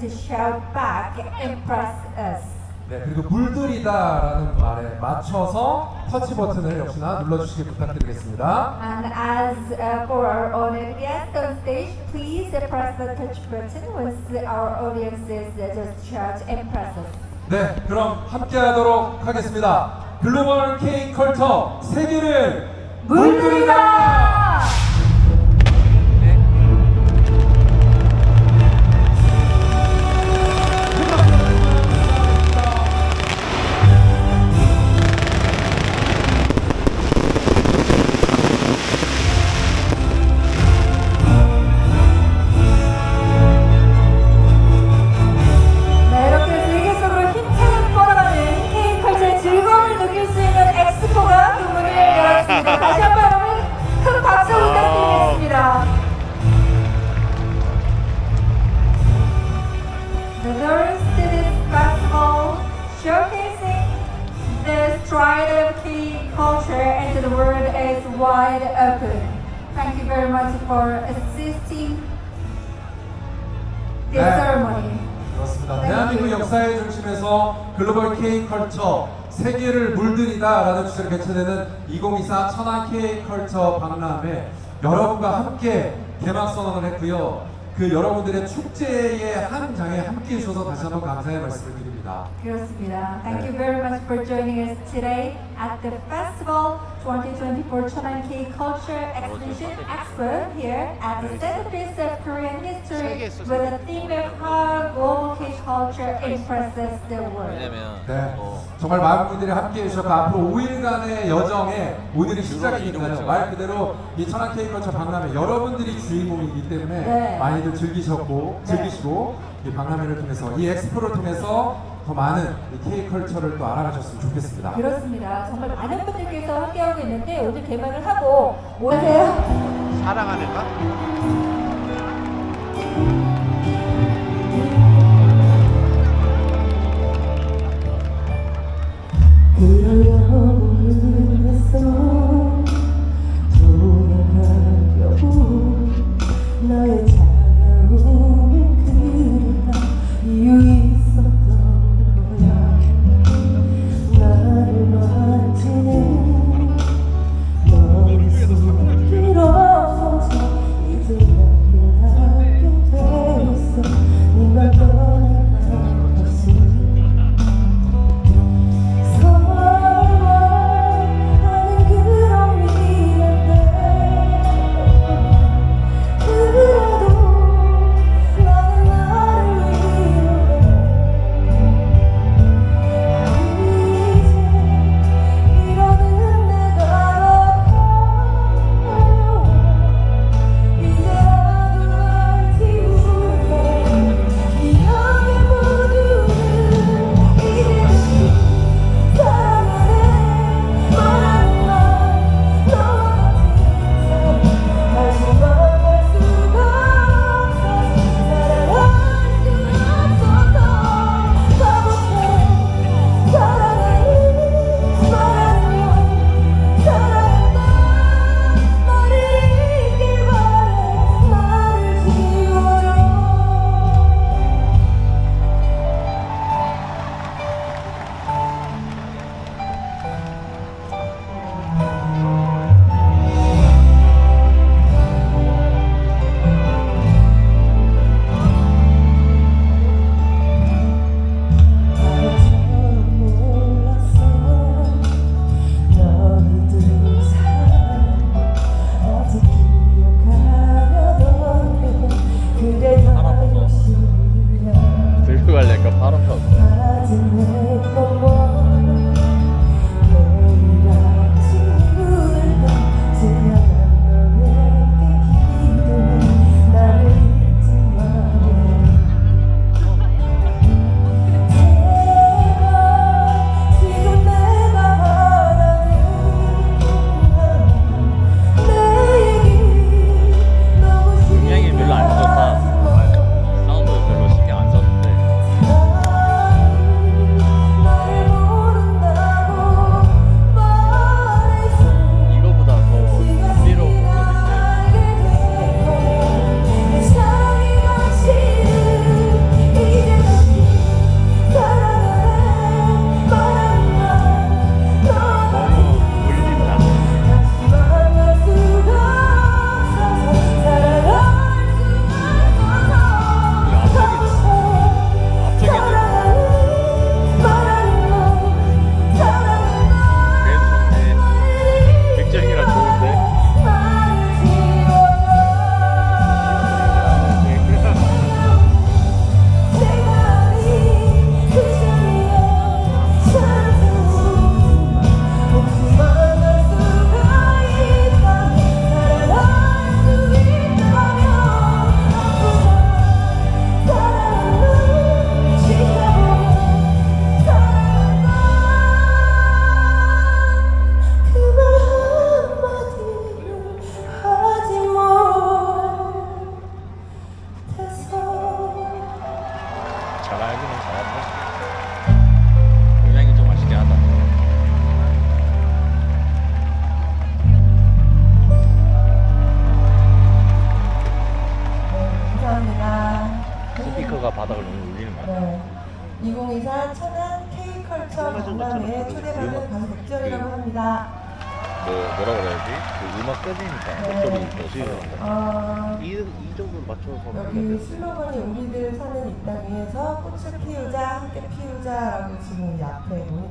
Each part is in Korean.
just shout back, impress us. 네, 그리고 물들이다라는 말에 맞춰서 터치 버튼을 역시나 눌러주시기 부탁드리겠습니다. And as uh, for our honored guests on stage, please uh, press the touch button once our audiences uh, just shout impress us. 네, 그럼 함께하도록 하겠습니다. 글로벌 K 컬처 세계를 물들이다! 물들이다라는 주제로 개최되는 2024 천안 K 컬처 박람회 여러분과 함께 개막 선언을 했고요. 그 여러분들의 축제의 한 장에 함께 해주셔서 다시 한번 감사의 말씀을 드립니다. 그렇습니다. Thank you very much for joining us today at the festival 2024 Cheonan K Culture Exhibition Expo here at the centerpiece of Korean history with the theme of how global K culture impresses the world. 왜냐면 네, 뭐 정말 많은 분들이 함께 해주셨고 앞으로 5일간의 여정에 오늘이 시작이니까요. 말 그대로 이 천안 K 컬처 박람회 여러분들이 주인공이기 때문에 네. 많이들 즐기셨고 네. 즐기시고 이 박람회를 통해서 이 엑스포를 통해서 더 많은 이 K 컬처를 또 알아가셨으면 좋겠습니다. 그렇습니다. 정말 많은 분들께서 함께하고 있는데 오늘 개막을 하고 오세요. 사랑하는가?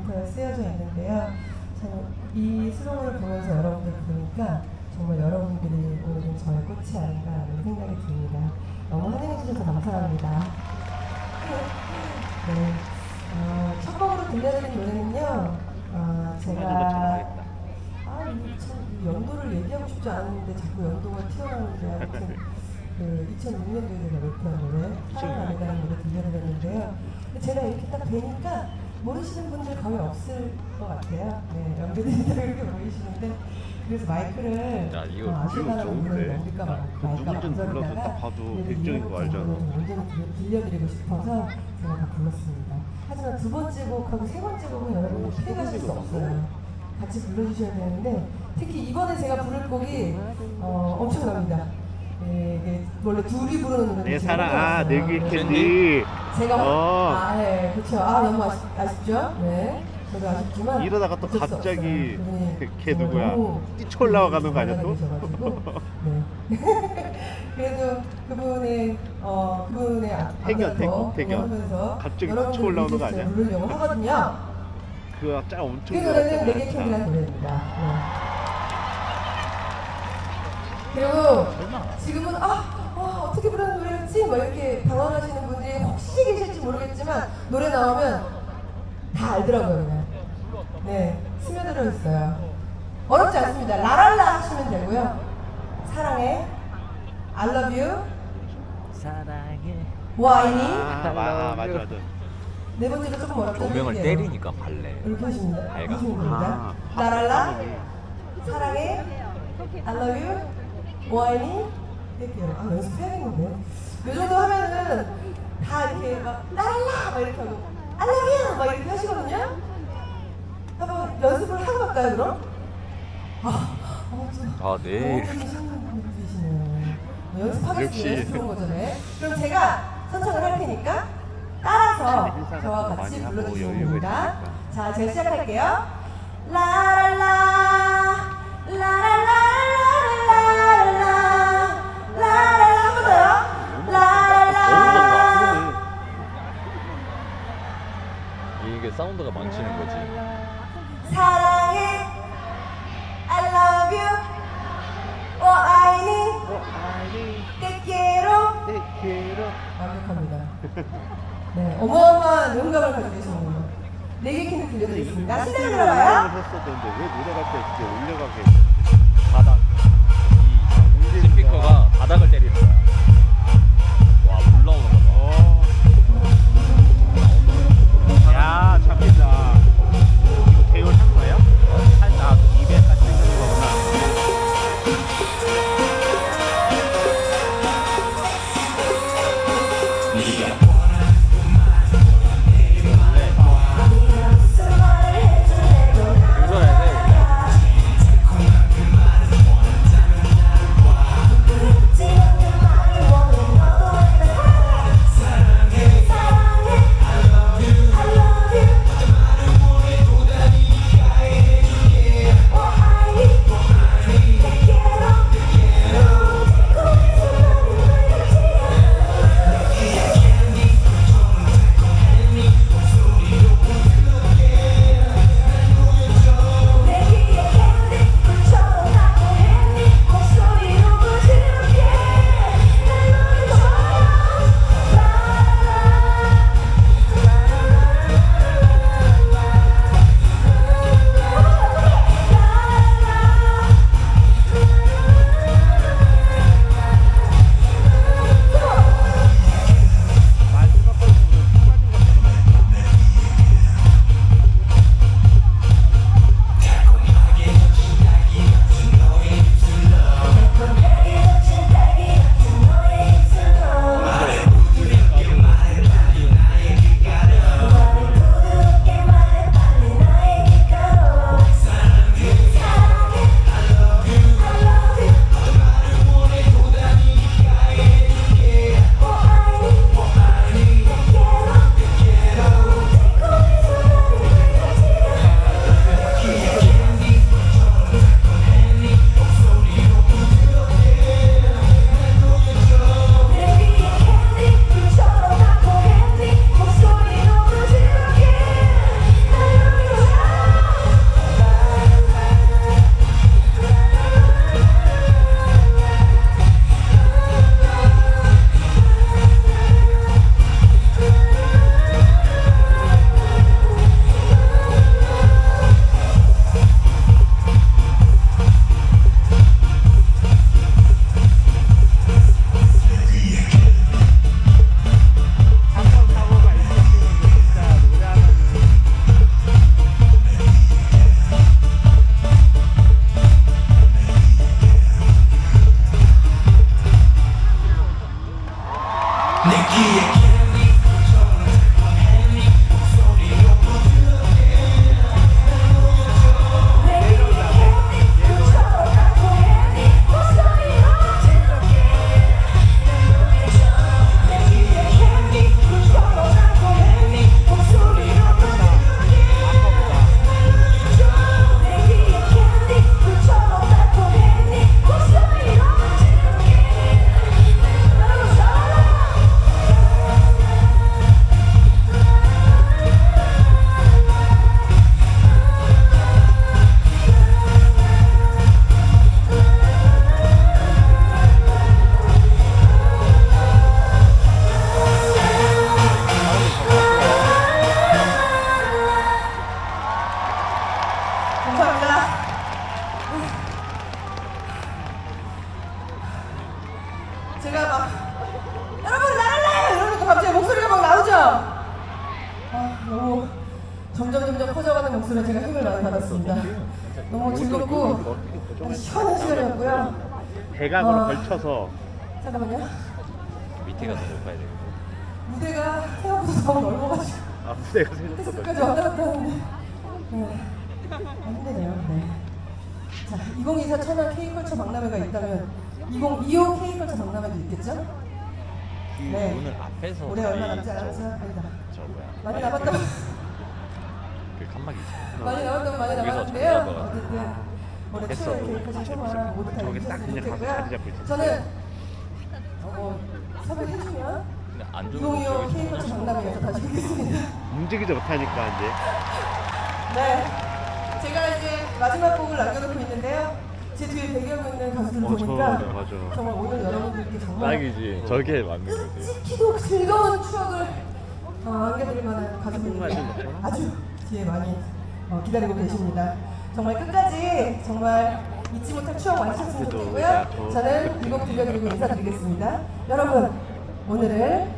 모니터에 쓰여져 있는데요. 참이 슬로건을 보면서 여러분들 보니까 정말 여러분들이 오늘은 저의 꽃이 아닌가라는 생각이 듭니다. 너무 환영해 주셔서 감사합니다. 네. 어, 첫 곡으로 들려드린 노래는요. 어, 제가 아, 이참 연도를 얘기하고 싶지 않았는데 자꾸 연도가 튀어나오는데 아무튼 그 2006년도에 제가 랩한 노래 사랑하는다는 노래 들려드렸는데요. 제가 이렇게 딱 뵈니까 모르시는 분들 거의 없을 것 같아요. 네, 다 이렇게 보이시는데 그래서 마이크를 야, 이거 어, 아실만한 좋은데. 분들은 넘길까 봐그 마이크가 누군지는 몰라도 딱 봐도 이거 알잖아. 들- 들려드리고 싶어서 제가 다 불렀습니다. 하지만 두 번째 곡하고 세 번째 곡은 여러분 피해가실 수 없어요. 같이 불러주셔야 되는데 특히 이번에 제가 부를 곡이 어, 엄청납니다. 예, 이게 원래 둘이 부르는 노래인데 내 사랑 아. 내길 캔디 제가 어. 아, 네, 그렇죠. 아 너무 아쉽, 아쉽죠? 네. 저도 아쉽지만 이러다가 또 어쩔 수 갑자기 없어요. 그분이 걔- 걔 정말 누구야? 너무 뛰쳐 올라가는 거 아니야, 또? 네. 그래도 그분의 어 그분의 아- 태견, 앞에서 태견, 태견. 하면서 갑자기 뛰쳐 올라오는 거 아니야? 부르려고 하거든요. 그짜 엄청 그 노래는. 캔디라는 노래입니다. 네. 그리고 지금은 아, 아, 어떻게 부르는 노래였지? 막 이렇게 당황하시는 분들이 혹시 계실지 모르겠지만 노래 나오면 다 알더라고요 그냥. 네, 스며들어 있어요. 어렵지 않습니다. 라랄라 하시면 되고요. 사랑해, I love you, 사랑해. 와인이 아, 마- 맞아 맞아 네 번째로 조금 어렵죠. 조명을 때리니까 발레. 이렇게 하시면 됩니다. 밝아. 하시면 됩니다. 아, 라랄라, 사랑해, I love you, 와인이 할게요. 아 연습해야겠는데. 요 정도 하면은 다 이렇게 막 라랄라 막 이렇게 하고 you 막 이렇게 하시거든요. 한번 연습을 하고 갈까요 그럼? 아, 어, 좀 아, 분들이시네요. 어, 연습하겠습니다. 역시. 연습 좋은 네. 그럼 제가 선창을 할 테니까 따라서 행사 저와 같이 불러주시면 됩니다. 자, 제가 시작할게요. 라랄라 라랄라라랄라 이게 사운드가 망치는 거지. 사랑해 I love you 어 아이니 te quiero 네, 걔로 완벽합니다. 네, 어마어마한 음감을 가지고 계시는 네개 캔디 들려드리겠습니다. 신나게 들어봐요. 했어야 되는데 왜 노래갈 때 이렇게 올려가게 바닥. 이 스피커가 바닥을 때리 대각으로 어. 걸쳐서 잠깐만요. 밑에가 더 높아야 돼. 무대가 생각보다 너무 넓어가지고 아 무대가 생각보다 끝까지 왔다 갔다 하는데 네. 아, 힘드네요. 네. 자, 2024 천안 K컬처 박람회가 있다면 2025 K컬처 박람회도 있겠죠? 네. 오늘 앞에서 올해 얼마 남지? 저- 아니다. 저 뭐야? 많이 남았다. 그 칸막이 있잖아. 많이 남았다면 많이 남았는데요. 정리한 것 같아. 어쨌든 올해 됐어. 7월 K컬처 총알 모두 다 저기 딱 그냥 가서. 자리 잡고 있지. 저는 어, 뭐 섭외해주면 근데 안 좋은 2025거 K컬처 박람회에서 다시 뵙겠습니다. 움직이지 못하니까 이제 네. 제가 이제 마지막 곡을 남겨놓고 있는데요. 제 뒤에 배경하고 있는 가수들을 어, 보니까 저, 네, 맞아. 정말 오늘 여러분들께 정말 딱이지. 저게 맞는 거지. 끔찍히도 즐거운 추억을 어, 안겨드릴 만한 가수들이 못하나? 아주 뒤에 많이 어, 기다리고 계십니다. 정말 끝까지 정말 잊지 못할 추억 그래도 좋겠고요. 저- 저는 이곡 들려드리고 인사드리겠습니다. 여러분 오늘은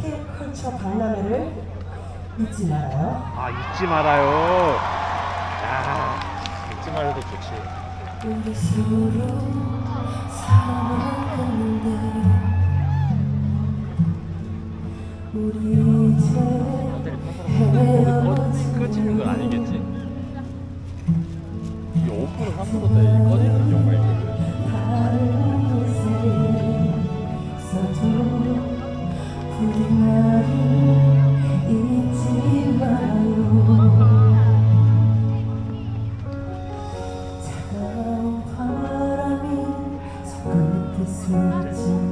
K컬처 박람회를 잊지 말아요. 아 잊지 말아요. 야 잊지 말해도 좋지. 우리 서로 사랑했는데 우리 이제 헤어지고 꺼지는 건 아니겠지? 이5% 3%대 꺼지는 경우가 있거든. 바람이 손끝에 스치며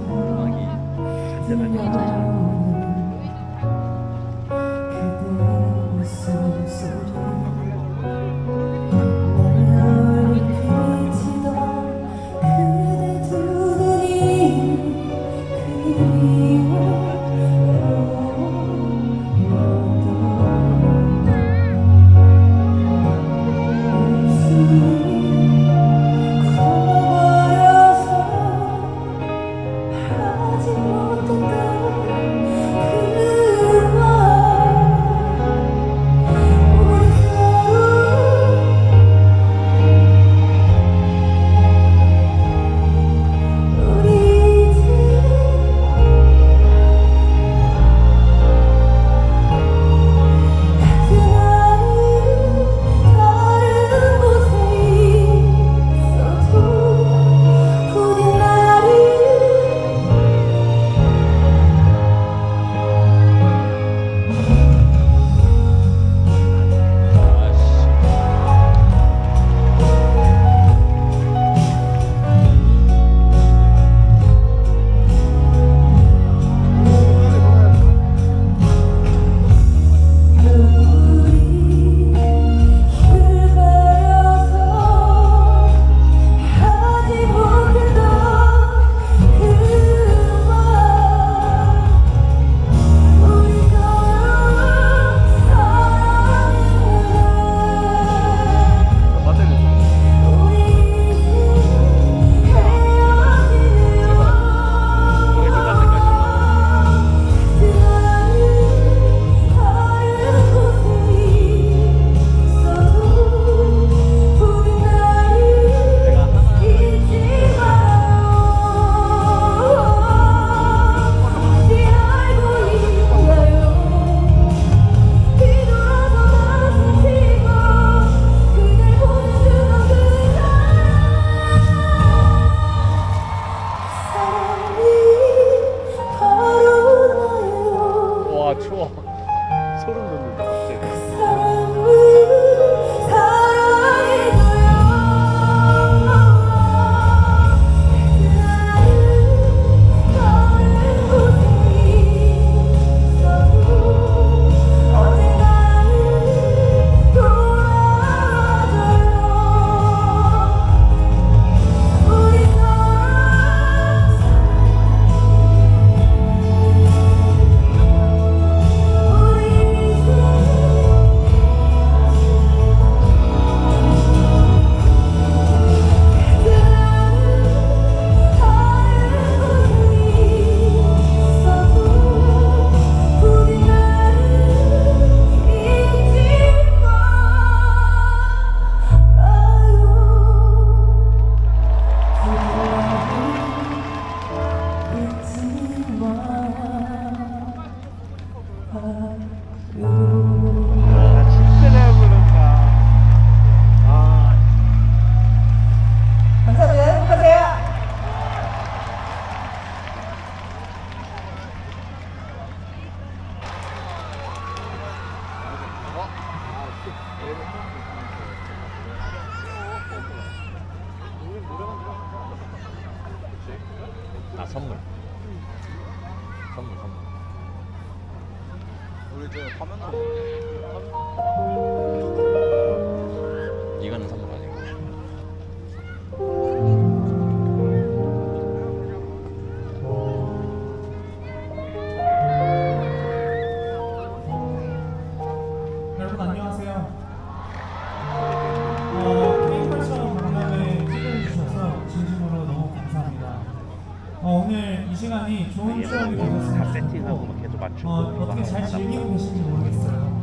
좋은 뭐 다 세팅하고 막 계속 맞추고 어, 어떻게 잘 즐기고 계신지 모르겠어요.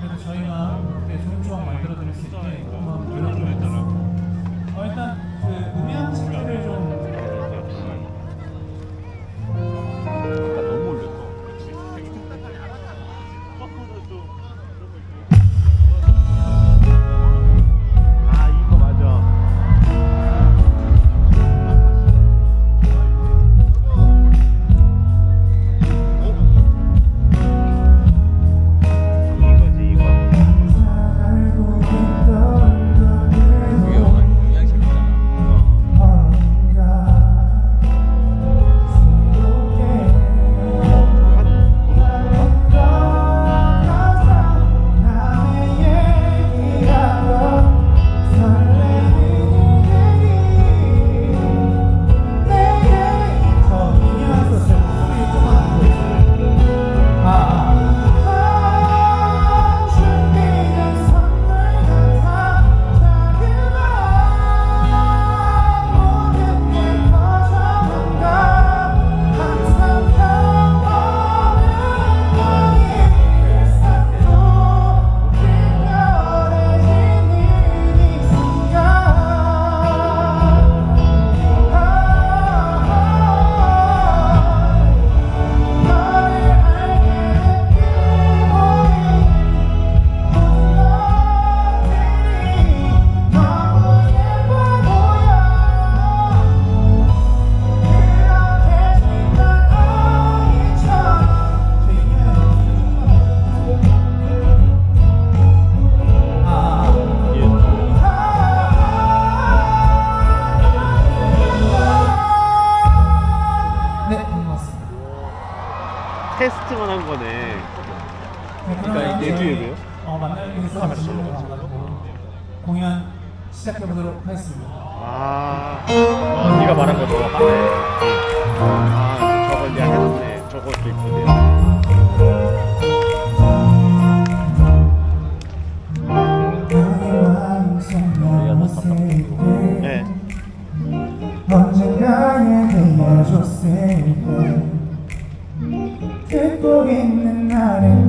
그래도 저희가 그때 좋은 추억 만들어드릴 수 있게 한번 노력 좀 해주세요. out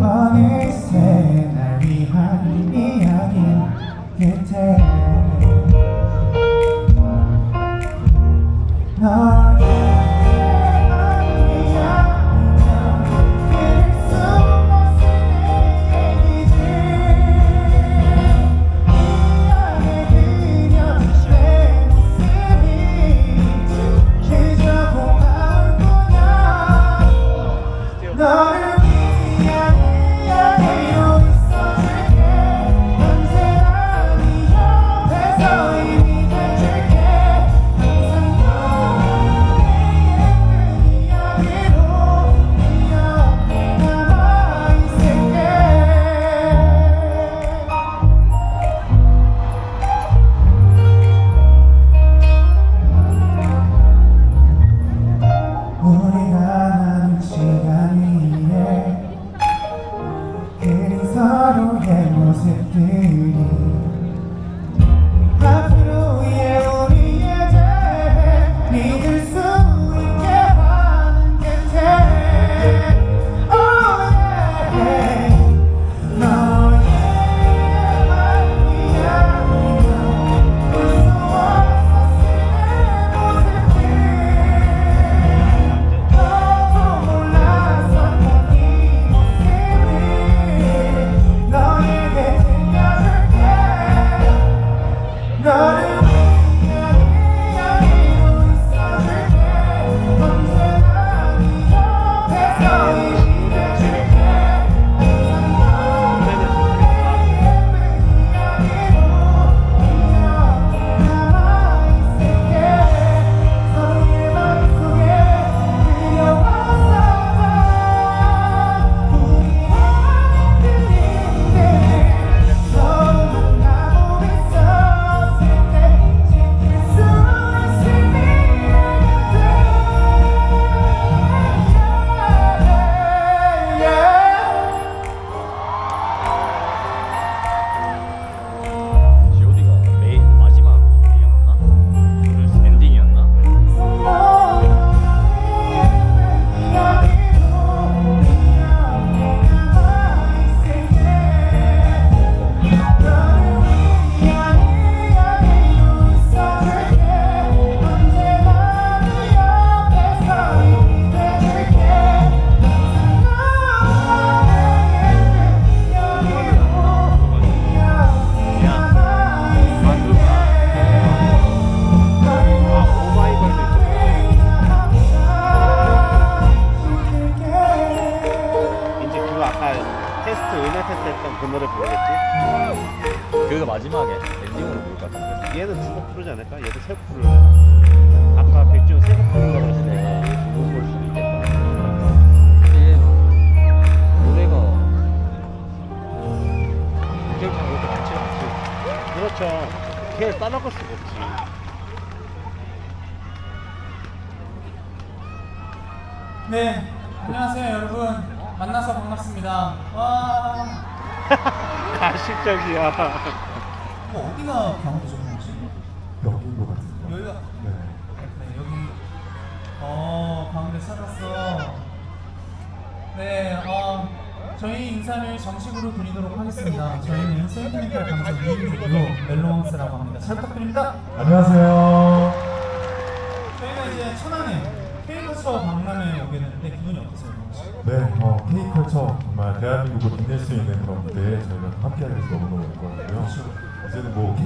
따라갈 수가 없지 네, 안녕하세요 여러분. 만나서 반갑습니다. 와, 가식적이야 이거 어디가 강원도 정문지? 여기인 것 같은데. 여기가 네. 네, 여기 어 가운데 찾았어. 네, 어 저희 인사를 정식으로 드리도록 하겠습니다. 저희는 센티멘탈 감성 2인조고요 멜로망스라고 합니다. 잘 부탁드립니다. 안녕하세요. 저희가 이제 천안에 K커처 박람회에 오게 됐는데 기분이 어떠세요? 네, 어, K컬처 정말 대한민국을 빛낼 수 있는 그런 무대에 저희가 함께하게 돼서 너무너무 영광이고요. 이제는 뭐